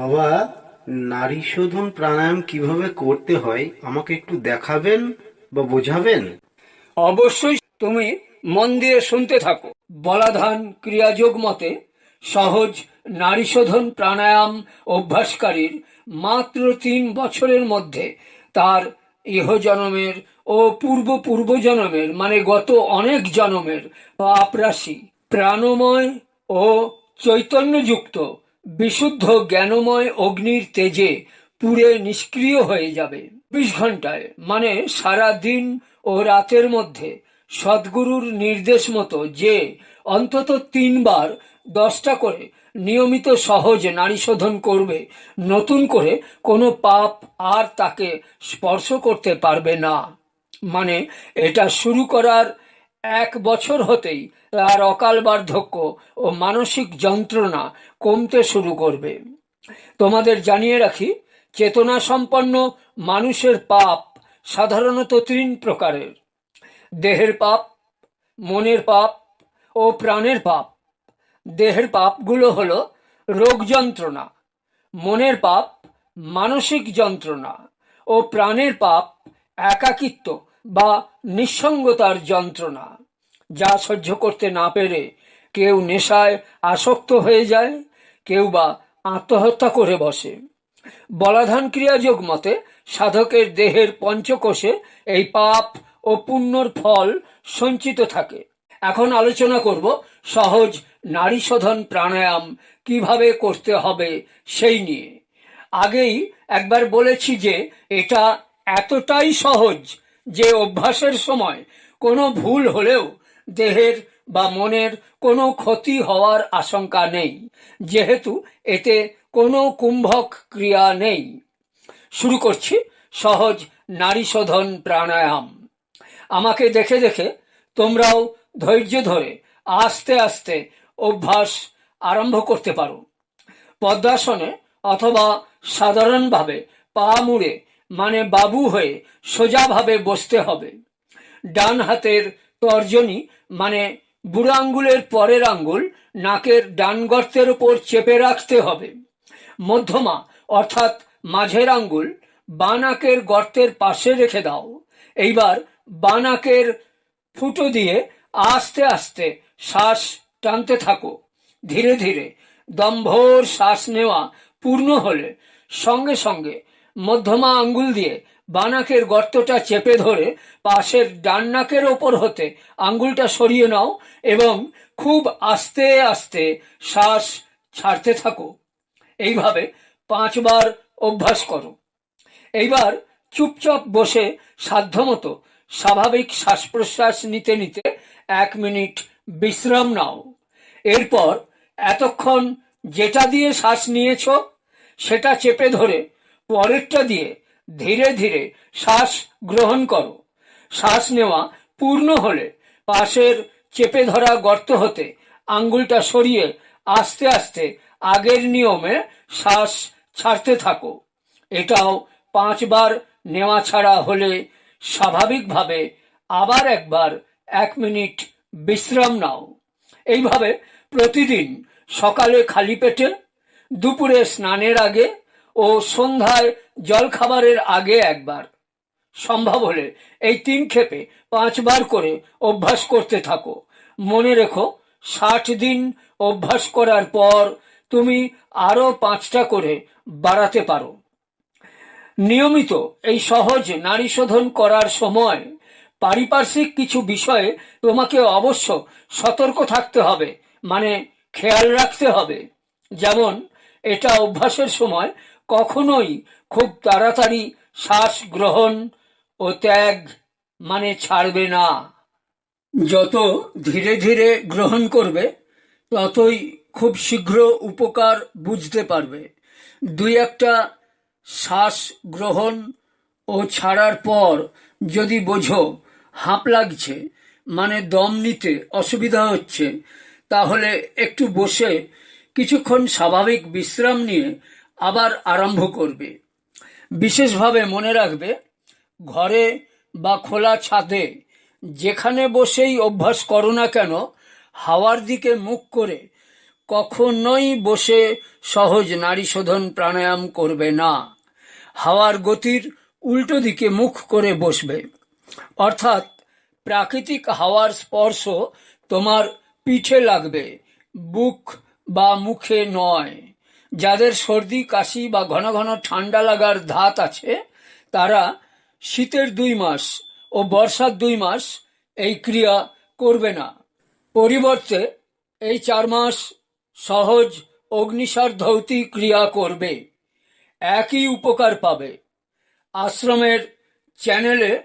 বাবা, নারী শোধন প্রাণায়াম কীভাবে করতে হয় আমাকে একটু দেখাবেন বা বোঝাবেন? অবশ্যই তুমি মন দিয়ে শুনতে থাকো। বলাধান ক্রিয়াযোগ মতে, সহজ নারী শোধন প্রাণায়াম অভ্যাসকারীর মাত্র তিন বছরের মধ্যে তার ইহজনমের ও পূর্ব পূর্ব জনমের মানে গত অনেক জনমের পাপ রাশি প্রাণময় ও চৈতন্যযুক্ত বিশুদ্ধ জ্ঞানময় অগ্নির তেজে পুড়ে নিষ্ক্রিয় হয়ে যাবে। বিশ ঘন্টায় মানে সারা দিন ও রাতের মধ্যে, সদ্গুরুর নির্দেশ মতো যে অন্তত তিনবার দশটা করে নিয়মিত সহজ নারী শোধন করবে, নতুন করে কোনো পাপ আর তাকে স্পর্শ করতে পারবে না। মানে এটা শুরু করার এক বছর হতেই তার অকাল বার্ধক্য ও মানসিক যন্ত্রণা কমতে শুরু করবে। তোমাদের জানিয়ে রাখি, চেতনা সম্পন্ন মানুষের পাপ সাধারণত তিন প্রকারের। দেহের পাপ, মনের পাপ ও প্রাণের পাপ। দেহের পাপগুলো হলো রোগ যন্ত্রণা, মনের পাপ মানসিক যন্ত্রণা ও প্রাণের পাপ একাকিত্ব। বা নিঃসঙ্গতার যন্ত্রণা, যা সহ্য করতে না পেরে কেউ নেশায় আসক্ত হয়ে যায়, কেউ বা আত্মহত্যা করে বসে। বলাধান ক্রিয়াযোগ মতে, সাধকের দেহের পঞ্চকোষে এই পাপ ও পুণ্যর ফল সঞ্চিত থাকে। এখন আলোচনা করব সহজ নারী শোধন প্রাণায়াম কীভাবে করতে হবে সেই নিয়ে। আগেই একবার বলেছি যে এটা এতটাই সহজ যে অভ্যাসের সময় কোনো ভুল হলেও দেহের বা মনের কোনো ক্ষতি হওয়ার আশঙ্কা নেই, যেহেতু এতে কোনো কুম্ভক ক্রিয়া নেই। শুরু করছি সহজ নারী শোধন প্রাণায়াম। আমাকে দেখে দেখে তোমরাও ধৈর্য ধরে আস্তে আস্তে অভ্যাস আরম্ভ করতে পারো। পদ্মাসনে অথবা সাধারণভাবে পা মুড়ে মানে বাবু হয়ে সোজাভাবে বসতে হবে। ডান হাতের তর্জনী মানে বুড়ো আঙ্গুলের পরের আঙ্গুল, নাকের ডান গর্তের ওপর চেপে রাখতে হবে। মধ্যমা, অর্থাৎ মাঝের আঙ্গুল বানাকের গর্তের পাশে রেখে দাও। এইবার বানাকের ফুটো দিয়ে আস্তে আস্তে শ্বাস টানতে থাকো। ধীরে ধীরে দম্ভর শ্বাস নেওয়া পূর্ণ হলে সঙ্গে সঙ্গে মধ্যমা আঙ্গুল দিয়ে বানাকের গর্তটা চেপে ধরে পাশের ডান নাকের ওপর হতে আঙ্গুলটা সরিয়ে নাও এবং খুব আস্তে আস্তে শ্বাস ছাড়তে থাকো। এইভাবে পাঁচবার অভ্যাস করো। এইবার চুপচাপ বসে সাধ্যমতো স্বাভাবিক শ্বাস প্রশ্বাস নিতে নিতে এক মিনিট বিশ্রাম নাও। এরপর এতক্ষণ যেটা দিয়ে শ্বাস নিয়েছ সেটা চেপে ধরে পরেরটা দিয়ে ধীরে ধীরে শ্বাস গ্রহণ করো। শ্বাস নেওয়া পূর্ণ হলে পাশের চেপে ধরা গর্ত হতে আঙ্গুলটা সরিয়ে আস্তে আস্তে আগের নিয়মে শ্বাস ছাড়তে থাকো। এটাও পাঁচবার নেওয়া ছাড়া হলে স্বাভাবিকভাবে আবার একবার এক মিনিট বিশ্রাম নাও। এইভাবে প্রতিদিন সকালে খালি পেটে, দুপুরে স্নানের আগে ও সন্ধ্যায় জলখাবারের আগে একবার। সম্ভব হলে এই তিন ক্ষেপে পাঁচবার করে অভ্যাস করতে থাকো। মনে রেখো, ষাট দিন অভ্যাস করার পর তুমি আরও পাঁচটা করে বাড়াতে পারো। নিয়মিত এই সহজ নারী শোধন করার সময় পারিপার্শ্বিক কিছু বিষয়ে তোমাকে অবশ্য সতর্ক থাকতে হবে মানে খেয়াল রাখতে হবে। যেমন, এটা অভ্যাসের সময় কখনোই খুব তাড়াতাড়ি শ্বাস গ্রহণ ও ত্যাগ মানে ছাড়বে না। যত ধীরে ধীরে গ্রহণ করবে, ততই খুব শীঘ্র উপকার বুঝতে পারবে। দুই একটা শ্বাস গ্রহণ ও ছাড়ার পর যদি বোঝো হাঁপ লাগছে মানে দম নিতে অসুবিধা হচ্ছে, তাহলে একটু বসে কিছুক্ষণ স্বাভাবিক বিশ্রাম নিয়ে আবার আরম্ভ করবে। বিশেষভাবে মনে রাখবে, ঘরে বা খোলা ছাদে যেখানে বসেই অভ্যাস করো না কেন, হাওয়ার দিকে মুখ করে কখনোই বসে সহজ নারী শোধন প্রাণায়াম করবে না। হাওয়ার গতির উল্টো দিকে মুখ করে বসবে। অর্থাৎ প্রাকৃতিক হাওয়ার স্পর্শ তোমার পিঠে লাগবে, বুক বা মুখে নয়। যাদের সর্দি, কাশি বা ঘন ঘন ঠান্ডা লাগার ধাত আছে, তারা শীতের দুই মাস ও বর্ষার দুই মাস এই ক্রিয়া করবে না। পরিবর্তে এই চার মাস সহজ অগ্নিসার ধৌতি ক্রিয়া করবে। একই উপকার পাবে। আশ্রমের চ্যানেলে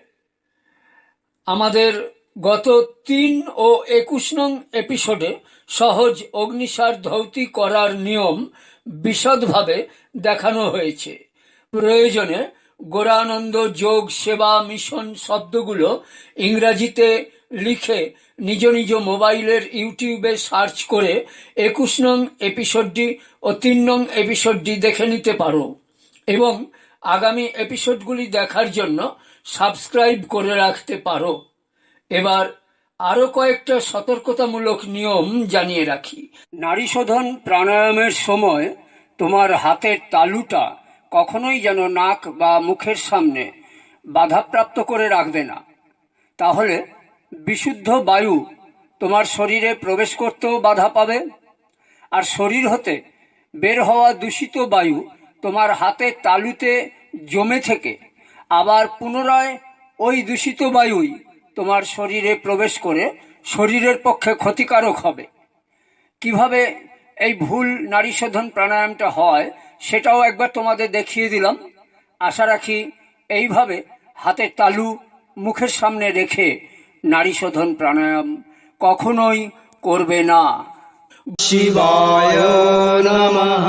আমাদের গত তিন ও একুশ নং এপিসোডে সহজ অগ্নিসার ধৌতি করার নিয়ম বিশদভাবে দেখানো হয়েছে। প্রয়োজনে গোরানন্দ যোগ সেবা মিশন শব্দগুলো ইংরাজিতে লিখে নিজ নিজ মোবাইলের ইউটিউবে সার্চ করে একুশ নং এপিসোডটি ও তিন নং এপিসোডটি দেখে নিতে পারো এবং আগামী এপিসোডগুলি দেখার জন্য সাবস্ক্রাইব করে রাখতে পারো। এবার আরও কয়েকটা সতর্কতামূলক নিয়ম জানিয়ে রাখি। নারী শোধন প্রাণায়ামের সময় তোমার হাতের তালুটা কখনোই যেন নাক বা মুখের সামনে বাধাপ্রাপ্ত করে রাখবে না। তাহলে বিশুদ্ধ বায়ু তোমার শরীরে প্রবেশ করতেও বাধা পাবে। আর শরীর হতে বের হওয়া দূষিত বায়ু তোমার হাতের তালুতে জমে থেকে আবার পুনরায় ওই দূষিত বায়ুই তোমার শরীরে প্রবেশ করে শরীরের পক্ষে ক্ষতিকারক হবে। কীভাবে এই ভুল নারী শোধন প্রাণায়ামটা হয়, সেটাও একবার তোমাদের দেখিয়ে দিলাম। আশা রাখি এইভাবে হাতের তালু মুখের সামনে রেখে নারী শোধন প্রাণায়াম কখনোই করবে না। শিবায় নমঃ